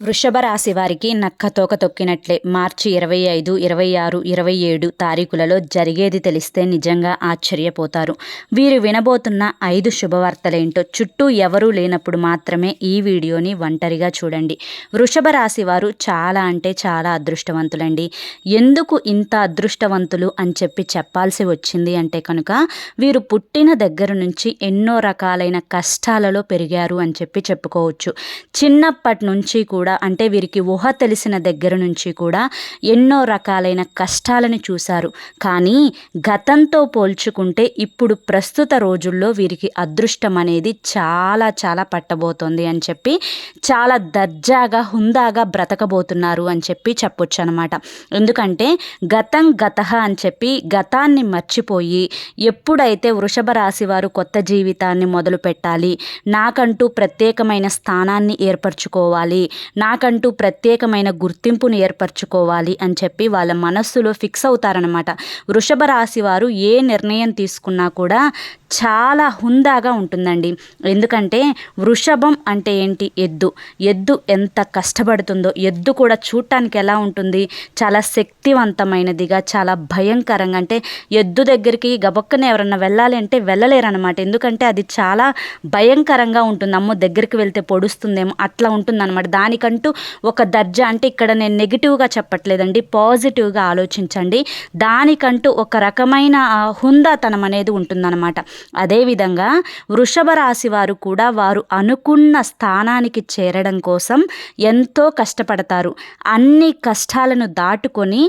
వృషభ రాశి వారికి నక్క తోక తొక్కినట్లే. మార్చి ఇరవై ఐదు ఇరవై ఆరు ఇరవై ఏడు తారీఖులలో జరిగేది తెలిస్తే నిజంగా ఆశ్చర్యపోతారు. వీరు వినబోతున్న ఐదు శుభవార్తలేంటో చుట్టూ ఎవరూ లేనప్పుడు మాత్రమే ఈ వీడియోని ఒంటరిగా చూడండి. వృషభ రాశి వారు చాలా అంటే చాలా అదృష్టవంతులండి. ఎందుకు ఇంత అదృష్టవంతులు అని చెప్పి చెప్పాల్సి వచ్చింది అంటే కనుక వీరు పుట్టిన దగ్గర నుంచి ఎన్నో రకాలైన కష్టాలలో పెరిగారు అని చెప్పి చెప్పుకోవచ్చు. చిన్నప్పటి నుంచి కూడా కూడా అంటే వీరికి ఊహ తెలిసిన దగ్గర నుంచి కూడా ఎన్నో రకాలైన కష్టాలను చూశారు. కానీ గతంతో పోల్చుకుంటే ఇప్పుడు ప్రస్తుత రోజుల్లో వీరికి అదృష్టం అనేది చాలా చాలా పట్టబోతోంది అని చెప్పి చాలా దర్జాగా హుందాగా బ్రతకబోతున్నారు అని చెప్పి చెప్పొచ్చు అనమాట ఎందుకంటే గతం గత అని చెప్పి గతాన్ని మర్చిపోయి ఎప్పుడైతే వృషభ రాశి వారు కొత్త జీవితాన్ని మొదలు పెట్టాలి నాకంటూ ప్రత్యేకమైన స్థానాన్ని ఏర్పరచుకోవాలి నాకంటూ ప్రత్యేకమైన గుర్తింపును ఏర్పరచుకోవాలి అని చెప్పి వాళ్ళ మనస్సులో ఫిక్స్ అవుతారనమాట వృషభ రాశి వారు ఏ నిర్ణయం తీసుకున్నా కూడా చాలా హుందాగా ఉంటుందండి. ఎందుకంటే వృషభం అంటే ఏంటి? ఎద్దు. ఎద్దు ఎంత కష్టపడుతుందో ఎద్దు కూడా చూడటానికి ఎలా ఉంటుంది? చాలా శక్తివంతమైనదిగా చాలా భయంకరంగా అంటే ఎద్దు దగ్గరికి గబక్కన ఎవరన్నా వెళ్ళాలి అంటే వెళ్ళలేరనమాట ఎందుకంటే అది చాలా భయంకరంగా ఉంటుంది అమ్మో దగ్గరికి వెళ్తే పొడుస్తుందేమో అట్లా ఉంటుందన్నమాట. దానికంటే ఒక దర్జా అంటే ఇక్కడ నేను నెగిటివ్గా చెప్పట్లేదండి పాజిటివ్గా ఆలోచించండి. దానికంటూ ఒక రకమైన హుందాతనం అనేది ఉంటుందన్నమాట. అదేవిధంగా వృషభ రాశి వారు కూడా వారు అనుకున్న స్థానానికి చేరడం కోసం ఎంతో కష్టపడతారు. అన్ని కష్టాలను దాటుకొని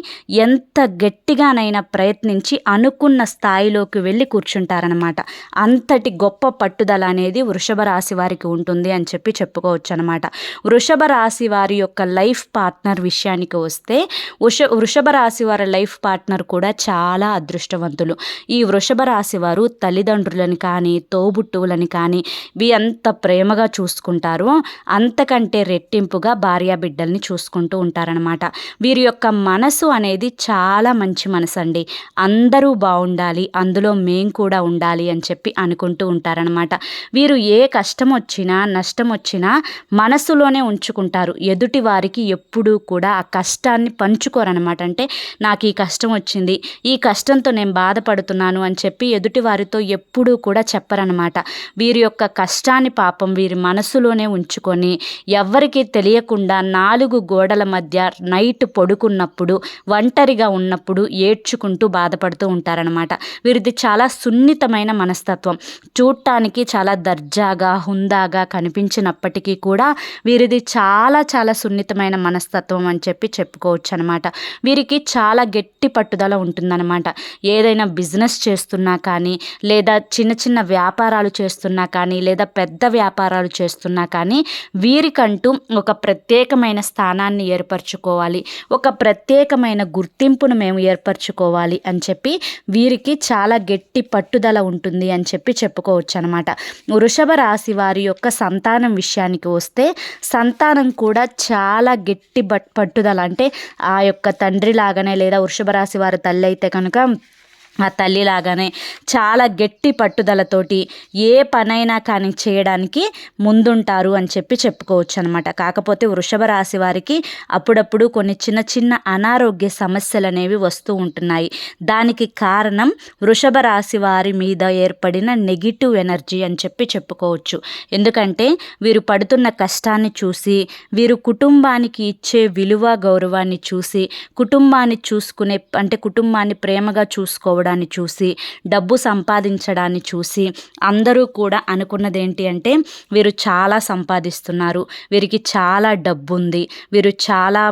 ఎంత గట్టిగానైనా ప్రయత్నించి అనుకున్న స్థాయిలోకి వెళ్ళి కూర్చుంటారనమాట అంతటి గొప్ప పట్టుదల అనేది వృషభ రాశి వారికి ఉంటుంది అని చెప్పి చెప్పుకోవచ్చు అనమాట వృషభ రాశి రాశి వారి యొక్క లైఫ్ పార్ట్నర్ విషయానికి వస్తే వృష వృషభ రాశి వారి లైఫ్ పార్ట్నర్ కూడా చాలా అదృష్టవంతులు. ఈ వృషభ రాశి వారు తల్లిదండ్రులని కానీ తోబుట్టువులని కానీ వీ ఎంత ప్రేమగా చూసుకుంటారో. అంతకంటే రెట్టింపుగా భార్యా బిడ్డల్ని చూసుకుంటూ ఉంటారనమాట వీరి యొక్క మనసు అనేది చాలా మంచి మనసు అండి అందరూ బాగుండాలి అందులో మేం కూడా ఉండాలి అని చెప్పి అనుకుంటూ ఉంటారనమాట వీరు ఏ కష్టం వచ్చినా నష్టం వచ్చినా మనసులోనే ఉంచుకుంటారు. ఎదుటి వారికి ఎప్పుడూ కూడా ఆ కష్టాన్ని పంచుకోరనమాట అంటే నాకు ఈ కష్టం వచ్చింది ఈ కష్టంతో నేను బాధపడుతున్నాను అని చెప్పి ఎదుటి వారితో ఎప్పుడూ కూడా చెప్పరనమాట వీరి యొక్క కష్టాన్ని పాపం వీరి మనసులోనే ఉంచుకొని ఎవ్వరికీ తెలియకుండా నాలుగు గోడల మధ్య నైట్ పడుకున్నప్పుడు ఒంటరిగా ఉన్నప్పుడు ఏడ్చుకుంటూ బాధపడుతూ ఉంటారనమాట వీరిది చాలా సున్నితమైన మనస్తత్వం. చూడటానికి చాలా దర్జాగా హుందాగా కనిపించినప్పటికీ కూడా వీరిది చాలా చాలా చాలా సున్నితమైన మనస్తత్వం అని చెప్పి చెప్పుకోవచ్చు అనమాట వీరికి చాలా గట్టి పట్టుదల ఉంటుందన్నమాట ఏదైనా బిజినెస్ చేస్తున్నా కానీ లేదా చిన్న చిన్న వ్యాపారాలు చేస్తున్నా కానీ లేదా పెద్ద వ్యాపారాలు చేస్తున్నా కానీ వీరికంటూ ఒక ప్రత్యేకమైన స్థానాన్ని ఏర్పరచుకోవాలి. ఒక ప్రత్యేకమైన గుర్తింపును మేము ఏర్పరచుకోవాలి అని చెప్పి వీరికి చాలా గట్టి పట్టుదల ఉంటుంది అని చెప్పి చెప్పుకోవచ్చు అనమాట వృషభ రాశి వారి యొక్క సంతానం విషయానికి వస్తే సంతానం కూడా చాలా గట్టి బట్ పట్టుదల. అంటే ఆ యొక్క తండ్రి లాగానే లేదా వృషభ రాశి వారి తల్లి అయితే కనుక ఆ తల్లిలాగానే చాలా గట్టి పట్టుదలతోటి ఏ పనైనా కానీ చేయడానికి ముందుంటారు అని చెప్పి చెప్పుకోవచ్చు అనమాట కాకపోతే వృషభ రాశి వారికి అప్పుడప్పుడు కొన్ని చిన్న చిన్న అనారోగ్య సమస్యలు అనేవి వస్తూ ఉంటున్నాయి. దానికి కారణం వృషభ రాశి వారి మీద ఏర్పడిన నెగిటివ్ ఎనర్జీ అని చెప్పి చెప్పుకోవచ్చు. ఎందుకంటే వీరు పడుతున్న కష్టాన్ని చూసి వీరు కుటుంబానికి ఇచ్చే విలువ గౌరవాన్ని చూసి కుటుంబాన్ని చూసుకునే అంటే కుటుంబాన్ని ప్రేమగా చూసుకోవడం చేసుకోవడాన్ని చూసి డబ్బు సంపాదించడాన్ని చూసి అందరూ కూడా అనుకున్నది ఏంటి అంటే వీరు చాలా సంపాదిస్తున్నారు వీరికి చాలా డబ్బు ఉంది వీరు చాలా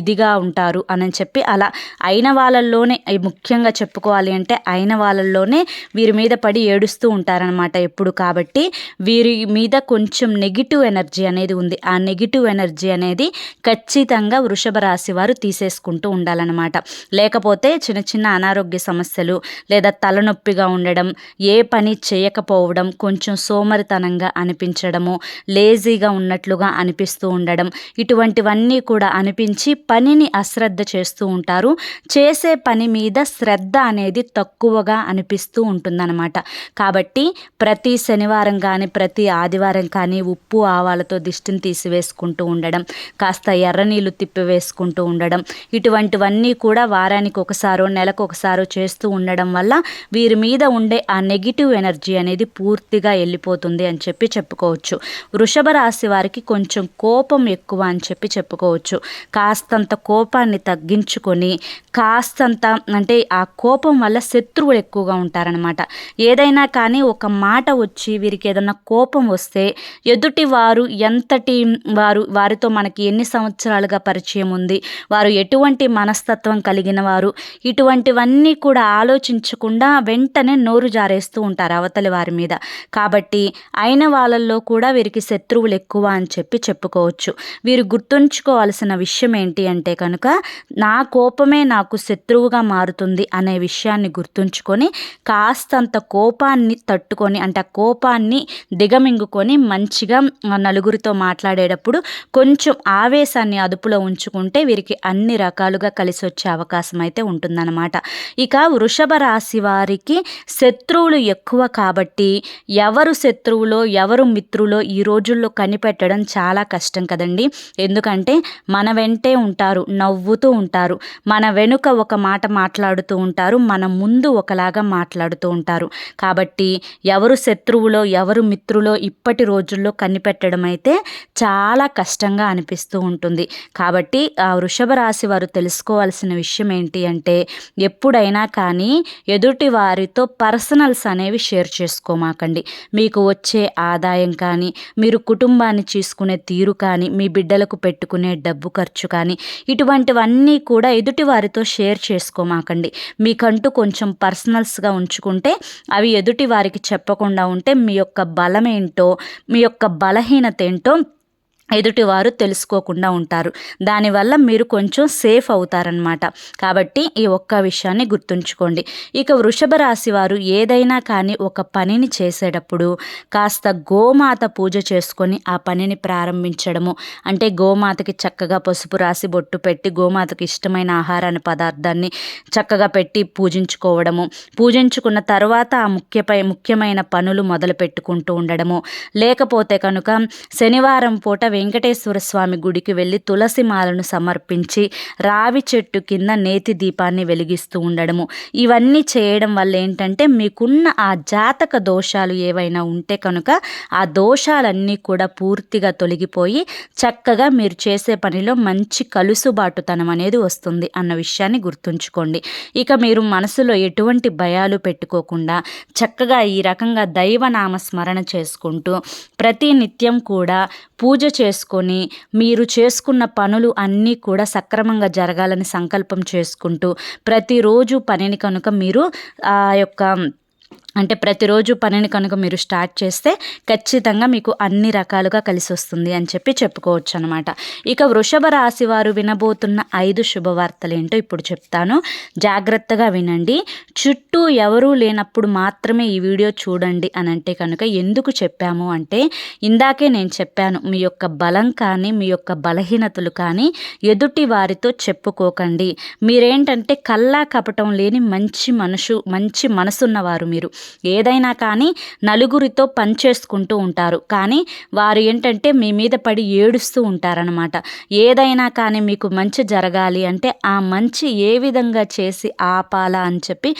ఇదిగా ఉంటారు అని చెప్పి అలా అయిన వాళ్ళల్లోనే ముఖ్యంగా చెప్పుకోవాలి అంటే అయిన వాళ్ళల్లోనే వీరి మీద పడి ఏడుస్తూ ఉంటారనమాట ఎప్పుడు కాబట్టి. వీరి మీద కొంచెం నెగిటివ్ ఎనర్జీ అనేది ఉంది. ఆ నెగిటివ్ ఎనర్జీ అనేది ఖచ్చితంగా వృషభ రాశి వారు తీసేసుకుంటూ ఉండాలన్నమాట. లేకపోతే చిన్న చిన్న అనారోగ్య సమస్యలు లేదా తలనొప్పిగా ఉండడం ఏ పని చేయకపోవడం కొంచెం సోమరితనంగా అనిపించడము లేజీగా ఉన్నట్లుగా అనిపిస్తూ ఉండడం ఇటువంటివన్నీ కూడా అనిపించి పనిని అశ్రద్ధ చేస్తూ ఉంటారు. చేసే పని మీద శ్రద్ధ అనేది తక్కువగా అనిపిస్తూ ఉంటుందన్నమాట. కాబట్టి ప్రతి శనివారం కానీ ప్రతి ఆదివారం కానీ ఉప్పు ఆవాలతో దిష్టిని తీసివేసుకుంటూ ఉండడం కాస్త ఎర్ర నీళ్ళు తిప్పివేసుకుంటూ ఉండడం ఇటువంటివన్నీ కూడా వారానికి ఒకసారో నెలకు ఒకసారో చేస్తూ ఉండడం వల్ల వీరి మీద ఉండే ఆ నెగిటివ్ ఎనర్జీ అనేది పూర్తిగా వెళ్ళిపోతుంది అని చెప్పి చెప్పుకోవచ్చు. వృషభ రాశి వారికి కొంచెం కోపం ఎక్కువ అని చెప్పి చెప్పుకోవచ్చు. కాస్తంత కోపాన్ని తగ్గించుకొని కాస్తంత అంటే ఆ కోపం వల్ల శత్రువులు ఎక్కువగా ఉంటారనమాట ఏదైనా కానీ ఒక మాట వచ్చి వీరికి ఏదైనా కోపం వస్తే ఎదుటి వారు ఎంతటి వారు వారితో మనకి ఎన్ని సంవత్సరాలుగా పరిచయం ఉంది వారు ఎటువంటి మనస్తత్వం కలిగిన వారు ఇటువంటివన్నీ కూడా ఆలోచించకుండా వెంటనే నోరు జారేస్తూ ఉంటారు అవతలి వారి మీద. కాబట్టి అయిన వాళ్ళల్లో కూడా వీరికి శత్రువులు ఎక్కువ అని చెప్పి చెప్పుకోవచ్చు. వీరు గుర్తుంచుకోవాల్సిన విషయం ఏంటి అంటే కనుక నా కోపమే నాకు శత్రువుగా మారుతుంది అనే విషయాన్ని గుర్తుంచుకొని కాస్తంత కోపాన్ని తట్టుకొని అంటే ఆ కోపాన్ని దిగమింగుకొని మంచిగా నలుగురితో మాట్లాడేటప్పుడు కొంచెం ఆవేశాన్ని అదుపులో ఉంచుకుంటే వీరికి అన్ని రకాలుగా కలిసి వచ్చే అవకాశం అయితే ఉంటుందన్నమాట. ఇక వృషభ రాశి వారికి శత్రువులు ఎక్కువ కాబట్టి ఎవరు శత్రువులో ఎవరు మిత్రులో ఈ రోజుల్లో కనిపెట్టడం చాలా కష్టం కదండి. ఎందుకంటే మన వెంటే ఉంటారు నవ్వుతూ ఉంటారు. మన వెనుక ఒక మాట మాట్లాడుతూ ఉంటారు మన ముందు ఒకలాగా మాట్లాడుతూ ఉంటారు. కాబట్టి ఎవరు శత్రువులో ఎవరు మిత్రులో ఇప్పటి రోజుల్లో కనిపెట్టడం అయితే చాలా కష్టంగా అనిపిస్తూ ఉంటుంది. కాబట్టి ఆ వృషభ రాశి వారు తెలుసుకోవాల్సిన విషయం ఏంటి అంటే ఎప్పుడైనా కానీ ఎదుటి వారితో పర్సనల్స్ అనేవి షేర్ చేసుకోమాకండి. మీకు వచ్చే ఆదాయం కానీ మీరు కుటుంబాన్ని చూసుకునే తీరు కానీ మీ బిడ్డలకు పెట్టుకునే డబ్బు ఖర్చు కానీ ఇటువంటివన్నీ కూడా ఎదుటి వారితో షేర్ చేసుకోమాకండి. మీకంటూ కొంచెం పర్సనల్స్గా ఉంచుకుంటే అవి ఎదుటి వారికి చెప్పకుండా ఉంటే మీ యొక్క బలమేంటో మీ యొక్క బలహీనత ఏంటో ఎదుటివారు తెలుసుకోకుండా ఉంటారు. దానివల్ల మీరు కొంచెం సేఫ్ అవుతారనమాట కాబట్టి ఈ ఒక్క విషయాన్ని గుర్తుంచుకోండి. ఇక వృషభ రాశి వారు ఏదైనా కానీ ఒక పనిని చేసేటప్పుడు కాస్త గోమాత పూజ చేసుకొని ఆ పనిని ప్రారంభించడము. అంటే గోమాతకి చక్కగా పసుపు రాసి బొట్టు పెట్టి గోమాతకి ఇష్టమైన ఆహారాన్ని పదార్థాన్ని చక్కగా పెట్టి పూజించుకోవడము. పూజించుకున్న తర్వాత ఆ ముఖ్యపై ముఖ్యమైన పనులు మొదలు పెట్టుకుంటూ ఉండడము. లేకపోతే కనుక శనివారం పూట వెంకటేశ్వర స్వామి గుడికి వెళ్ళి తులసి మాలను సమర్పించి రావి చెట్టు కింద నేతి దీపాన్ని వెలిగిస్తూ ఉండడము. ఇవన్నీ చేయడం వల్ల ఏంటంటే మీకున్న ఆ జాతక దోషాలు ఏవైనా ఉంటే కనుక ఆ దోషాలన్నీ కూడా పూర్తిగా తొలగిపోయి చక్కగా మీరు చేసే పనిలో మంచి కలుసుబాటుతనం అనేది వస్తుంది అన్న విషయాన్ని గుర్తుంచుకోండి. ఇక మీరు మనసులో ఎటువంటి భయాలు పెట్టుకోకుండా చక్కగా ఈ రకంగా దైవనామ స్మరణ చేసుకుంటూ ప్రతి నిత్యం కూడా పూజ చే చేసుకొని మీరు చేసుకున్న పనులు అన్నీ కూడా సక్రమంగా జరగాలని సంకల్పం చేసుకుంటూ ప్రతిరోజు పనిని కనుక మీరు ఆ యొక్క అంటే ప్రతిరోజు పనిని కనుక మీరు స్టార్ట్ చేస్తే ఖచ్చితంగా మీకు అన్ని రకాలుగా కలిసి వస్తుంది అని చెప్పి చెప్పుకోవచ్చు అనమాట ఇక వృషభ రాశి వారు వినబోతున్న ఐదు శుభవార్తలు ఏంటో ఇప్పుడు చెప్తాను. జాగ్రత్తగా వినండి. చుట్టూ ఎవరూ లేనప్పుడు మాత్రమే ఈ వీడియో చూడండి అని అంటే కనుక ఎందుకు చెప్పాము అంటే ఇందాకే నేను చెప్పాను మీ యొక్క బలం కానీ మీ యొక్క బలహీనతలు కానీ ఎదుటి వారితో చెప్పుకోకండి. మీరేంటంటే కల్లా కపటం లేని మంచి మనసు మంచి మనసున్నవారు మీరు. ఏదైనా కానీ నలుగురితో పనిచేసుకుంటూ ఉంటారు. కానీ వారు ఏంటంటే మీ మీద పడి ఏడుస్తూ ఉంటారనమాట ఏదైనా కానీ మీకు మంచి జరగాలి అంటే ఆ మంచి ఏ విధంగా చేసి ఆపాలా అని చెప్పి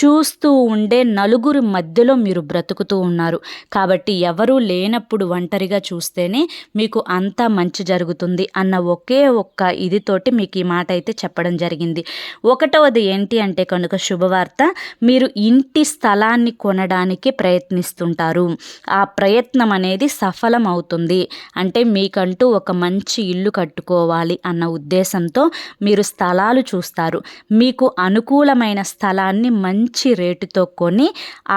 చూస్తూ ఉండే నలుగురి మధ్యలో మీరు బ్రతుకుతూ ఉన్నారు. కాబట్టి ఎవరూ లేనప్పుడు ఒంటరిగా చూస్తేనే మీకు అంతా మంచి జరుగుతుంది అన్న ఒకే ఒక్క ఇదితోటి మీకు ఈ మాట అయితే చెప్పడం జరిగింది. ఒకటవది ఏంటి అంటే కనుక శుభవార్త. మీరు ఇంటి స్థలాన్ని స్థలాన్ని కొనడానికి ప్రయత్నిస్తుంటారు. ఆ ప్రయత్నం అనేది సఫలం అవుతుంది అంటే మీకంటూ ఒక మంచి ఇల్లు కట్టుకోవాలి అన్న ఉద్దేశంతో మీరు స్థలాలు చూస్తారు. మీకు అనుకూలమైన స్థలాన్ని మంచి రేటుతో కొని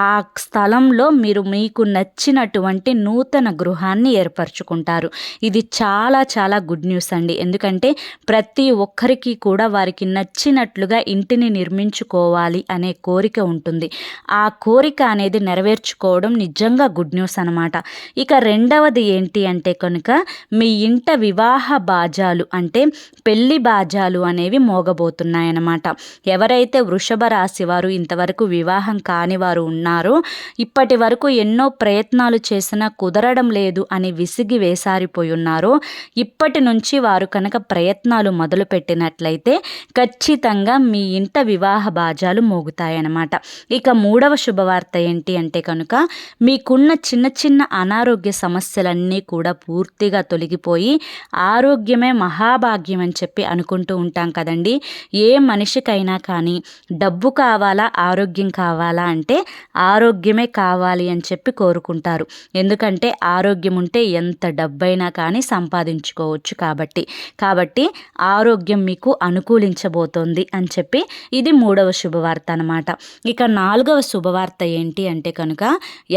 ఆ స్థలంలో మీరు మీకు నచ్చినటువంటి నూతన గృహాన్ని ఏర్పరచుకుంటారు. ఇది చాలా చాలా గుడ్ న్యూస్ అండి. ఎందుకంటే ప్రతి ఒక్కరికి కూడా వారికి నచ్చినట్లుగా ఇంటిని నిర్మించుకోవాలి అనే కోరిక ఉంటుంది. ఆ కోరిక అనేది నెరవేర్చుకోవడం నిజంగా గుడ్ న్యూస్ అనమాట ఇక రెండవది ఏంటి అంటే కనుక మీ ఇంట వివాహ బాజాలు అంటే పెళ్ళి బాజాలు అనేవి మోగబోతున్నాయన్నమాట. ఎవరైతే వృషభ రాశి వారు ఇంతవరకు వివాహం కాని వారు ఉన్నారో ఇప్పటి వరకు ఎన్నో ప్రయత్నాలు చేసినా కుదరడం లేదు అని విసిగి వేసారిపోయి ఉన్నారో ఇప్పటి నుంచి వారు కనుక ప్రయత్నాలు మొదలుపెట్టినట్లయితే ఖచ్చితంగా మీ ఇంట వివాహ బాజాలు మోగుతాయన్నమాట. ఇక మూడవ శుభవార్త ఏంటి అంటే కనుక మీకున్న చిన్న చిన్న అనారోగ్య సమస్యలన్నీ కూడా పూర్తిగా తొలగిపోయి ఆరోగ్యమే మహాభాగ్యం అని చెప్పి అనుకుంటూ ఉంటాం కదండి. ఏ మనిషికైనా కానీ డబ్బు కావాలా ఆరోగ్యం కావాలా అంటే ఆరోగ్యమే కావాలి అని చెప్పి కోరుకుంటారు. ఎందుకంటే ఆరోగ్యం ఉంటే ఎంత డబ్బైనా కానీ సంపాదించుకోవచ్చు కాబట్టి. కాబట్టి ఆరోగ్యం మీకు అనుకూలించబోతోంది అని చెప్పి ఇది మూడవ శుభవార్త అనమాట ఇక నాలుగవ శుభవార్త ఏంటి అంటే కనుక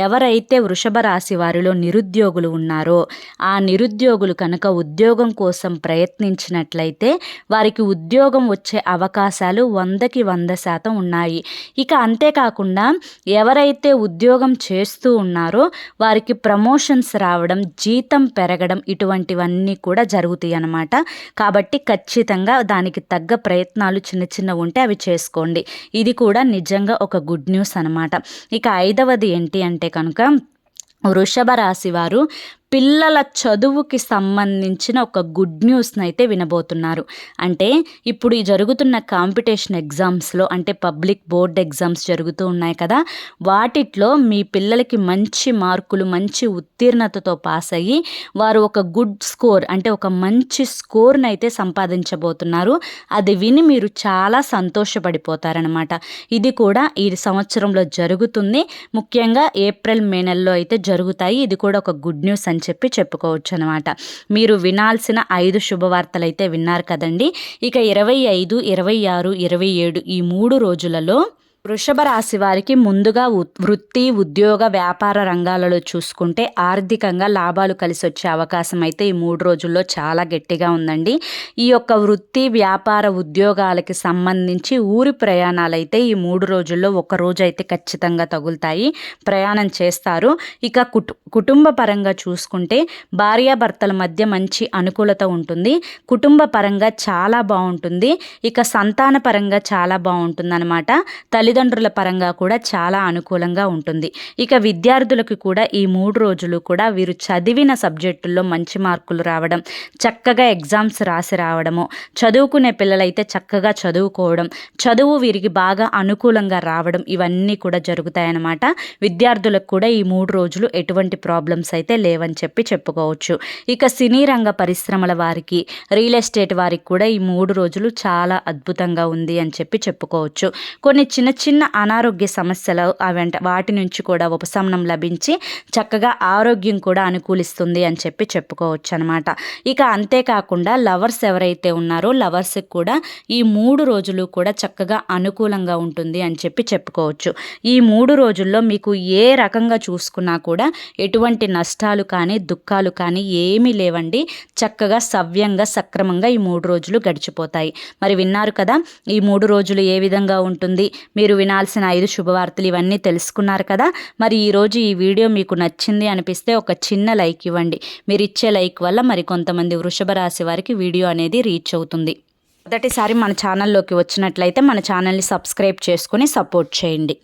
ఎవరైతే వృషభ రాశి వారిలో నిరుద్యోగులు ఉన్నారో ఆ నిరుద్యోగులు కనుక ఉద్యోగం కోసం ప్రయత్నించినట్లయితే వారికి ఉద్యోగం వచ్చే అవకాశాలు వందకి వంద శాతం ఉన్నాయి. ఇక అంతేకాకుండా ఎవరైతే ఉద్యోగం చేస్తూ ఉన్నారో వారికి ప్రమోషన్స్ రావడం జీతం పెరగడం ఇటువంటివన్నీ కూడా జరుగుతాయి అన్నమాట. కాబట్టి ఖచ్చితంగా దానికి తగ్గ ప్రయత్నాలు చిన్న చిన్న ఉంటే అవి చేసుకోండి. ఇది కూడా నిజంగా ఒక గుడ్ న్యూస్ అనమాట ఇక ఐదవది ఏంటి అంటే కనుక వృషభ రాశి వారు పిల్లల చదువుకి సంబంధించిన ఒక గుడ్ న్యూస్ని అయితే వినబోతున్నారు. అంటే ఇప్పుడు ఈ జరుగుతున్న కాంపిటీషన్ ఎగ్జామ్స్లో అంటే పబ్లిక్ బోర్డ్ ఎగ్జామ్స్ జరుగుతూ ఉన్నాయి కదా వాటిట్లో మీ పిల్లలకి మంచి మార్కులు మంచి ఉత్తీర్ణతతో పాస్ అయ్యి వారు ఒక గుడ్ స్కోర్ అంటే ఒక మంచి స్కోర్ని అయితే సంపాదించబోతున్నారు. అది విని మీరు చాలా సంతోషపడిపోతారనమాట ఇది కూడా ఈ సంవత్సరంలో జరుగుతుంది. ముఖ్యంగా ఏప్రిల్ మే నెలలో అయితే జరుగుతాయి. ఇది కూడా ఒక గుడ్ న్యూస్ అని చెప్పి చెప్పుకోవచ్చు అనమాట మీరు వినాల్సిన ఐదు శుభవార్తలు అయితే విన్నారు కదండి. ఇక ఇరవై ఐదు ఇరవై ఆరు ఇరవై ఏడు ఈ మూడు రోజులలో వృషభ రాశి వారికి ముందుగా వృత్తి ఉద్యోగ వ్యాపార రంగాలలో చూసుకుంటే ఆర్థికంగా లాభాలు కలిసి వచ్చే అవకాశం అయితే ఈ మూడు రోజుల్లో చాలా గట్టిగా ఉందండి. ఈ యొక్క వృత్తి వ్యాపార ఉద్యోగాలకి సంబంధించి ఊరి ప్రయాణాలు అయితే ఈ మూడు రోజుల్లో ఒక రోజు అయితే ఖచ్చితంగా తగులుతాయి. ప్రయాణం చేస్తారు. ఇక కుటు కుటుంబ పరంగా చూసుకుంటే భార్యాభర్తల మధ్య మంచి అనుకూలత ఉంటుంది. కుటుంబ పరంగా చాలా బాగుంటుంది. ఇక సంతాన పరంగా చాలా బాగుంటుంది అనమాట తల్లి తల్లిదండ్రుల పరంగా కూడా చాలా అనుకూలంగా ఉంటుంది. ఇక విద్యార్థులకు కూడా ఈ మూడు రోజులు కూడా వీరు చదివిన సబ్జెక్టుల్లో మంచి మార్కులు రావడం చక్కగా ఎగ్జామ్స్ రాసి రావడము చదువుకునే పిల్లలైతే చక్కగా చదువుకోవడం చదువు వీరికి బాగా అనుకూలంగా రావడం ఇవన్నీ కూడా జరుగుతాయన్నమాట. విద్యార్థులకు కూడా ఈ మూడు రోజులు ఎటువంటి ప్రాబ్లమ్స్ అయితే లేవని చెప్పి చెప్పుకోవచ్చు. ఇక సినీ రంగ పరిశ్రమల వారికి రియల్ ఎస్టేట్ వారికి కూడా ఈ మూడు రోజులు చాలా అద్భుతంగా ఉంది అని చెప్పి చెప్పుకోవచ్చు. కొన్ని చిన్న చిన్న అనారోగ్య సమస్యలు అవంట వాటి నుంచి కూడా ఉపశమనం లభించి చక్కగా ఆరోగ్యం కూడా అనుకూలిస్తుంది అని చెప్పి చెప్పుకోవచ్చు అనమాట ఇక అంతేకాకుండా లవర్స్ ఎవరైతే ఉన్నారో లవర్స్కి కూడా ఈ మూడు రోజులు కూడా చక్కగా అనుకూలంగా ఉంటుంది అని చెప్పి చెప్పుకోవచ్చు. ఈ మూడు రోజుల్లో మీకు ఏ రకంగా చూసుకున్నా కూడా ఎటువంటి నష్టాలు కానీ దుఃఖాలు కానీ ఏమీ లేవండి. చక్కగా సవ్యంగా సక్రమంగా ఈ మూడు రోజులు గడిచిపోతాయి. మరి విన్నారు కదా ఈ మూడు రోజులు ఏ విధంగా ఉంటుంది? మీరు మీరు వినాల్సిన ఐదు శుభవార్తలు ఇవన్నీ తెలుసుకున్నారు కదా. మరి ఈరోజు ఈ వీడియో మీకు నచ్చింది అనిపిస్తే ఒక చిన్న లైక్ ఇవ్వండి. మీరు ఇచ్చే లైక్ వల్ల మరి కొంతమంది వృషభ రాశి వారికి వీడియో అనేది రీచ్ అవుతుంది. మొదటిసారి మన ఛానల్లోకి వచ్చినట్లయితే మన ఛానల్ని సబ్స్క్రైబ్ చేసుకొని సపోర్ట్ చేయండి.